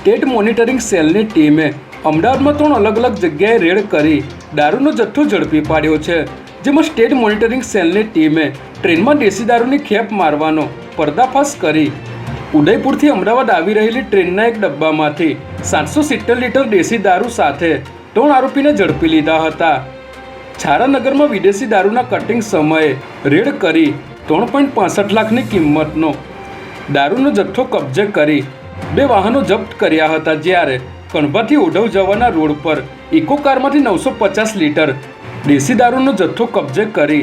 State monitoring સેલની ટીમે અમદાવાદમાં ત્રણ અલગ અલગ જગ્યાએ રેડ કરી દારૂનો જથ્થો ઝડપી પાડ્યો છે, જેમાં સ્ટેટ મોનિટરિંગ સેલની ટીમે ટ્રેનમાં દેશી દારૂની ખેપ મારવાનો પર્દાફાશ કરી. ઉદયપુરથી અમદાવાદ આવી રહેલી ટ્રેનના એક ડબ્બામાંથી સાતસો સિત્તેર લીટર દેશી દારૂ સાથે ત્રણ આરોપીને ઝડપી લીધા હતા. છારાનગરમાં વિદેશી દારૂના કટિંગ સમયે રેડ કરી ત્રણ પોઈન્ટ પાસઠ લાખની કિંમતનો દારૂનો જથ્થો કબજે કરી બે વાહનો જપ્ત કર્યા હતા જ્યારે કણભાથી ઓઢવ જવાના રોડ પર ઇકો નવસો પચાસ લીટર દેશી દારૂનો જથ્થો કબજે કરી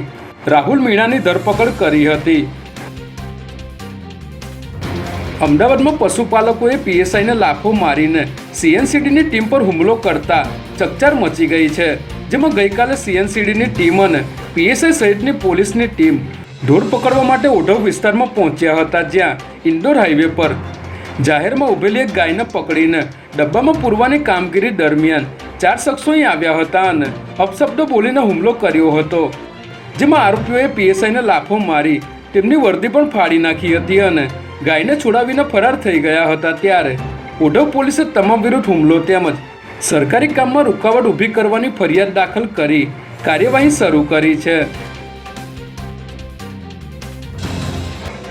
રાહુલ મીણાની ધરપકડ કરી હતી. અમદાવાદમાં પશુપાલકોએ પીએસઆઈને લાફો મારીને સીએનસીડીની ટીમ પર હુમલો કરતા ચકચાર મચી ગઈ છે, જેમાં ગઈકાલે સીએનસીડીની ટીમ અને પીએસઆઈ સહિતની પોલીસની ટીમ ઢોર પકડવા માટે ઓઢવ વિસ્તારમાં પહોંચ્યા હતા, જ્યાં ઇન્દોર હાઈવે પર જાહેરમાં ઊભેલી એક ગાયને પકડીને ડબ્બામાં પૂરવાની કામગીરી દરમિયાન ચાર શખ્સો અહીં આવ્યા હતા અને અપશબ્દો બોલીને હુમલો કર્યો હતો. જેમાં આરોપીઓએ પીએસઆઈને લાફો મારી તેમની વર્દી પણ ફાડી નાખી હતી અને ગાયને છોડાવીને ફરાર થઈ ગયા હતા ત્યારે ઓઢવ પોલીસે તમામ વિરુદ્ધ હુમલો તેમજ સરકારી કામમાં રૂકાવટ ઊભી કરવાની ફરિયાદ દાખલ કરી કાર્યવાહી શરૂ કરી છે.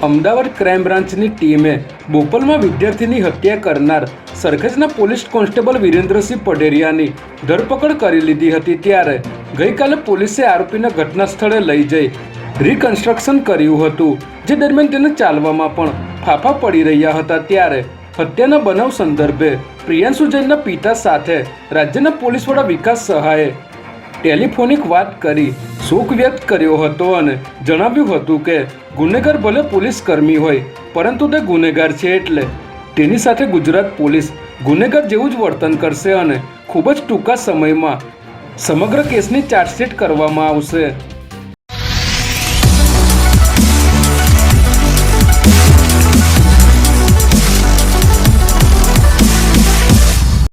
અમદાવાદ ક્રાઇમ બ્રાન્ચની ટીમે બોપલમાં વિદ્યાર્થીની હત્યા કરનાર સરખેજના પોલીસ કોન્સ્ટેબલ વિરેન્દ્રસિંહ પઢેરિયાની ધરપકડ કરી લીધી હતી ત્યારે ગઈકાલે પોલીસે આરોપીને ઘટના સ્થળે લઈ જઈ રિકન્સ્ટ્રક્શન કર્યું હતું, જે દરમિયાન તેને ચાલવામાં પણ ફાફા પડી રહ્યા હતા ત્યારે હત્યાના બનાવ સંદર્ભે પ્રિયાંશુ જૈનના પિતા સાથે રાજ્યના પોલીસ વડા વિકાસ સહાયે ટેલિફોનિક વાત કરી, શોક વ્યક્ત કર્યો હતો અને જણાવ્યું હતું કે, ગુનેગાર ભલે પોલીસ કર્મી હોય, પરંતુ તે ગુનેગાર છે એટલે તેની સાથે ગુજરાત પોલીસ ગુનેગાર જેવું જ વર્તન કરશે અને ખૂબ જ ટૂંકા સમયમાં સમગ્ર કેસની ચાર્જશીટ કરવામાં આવશે.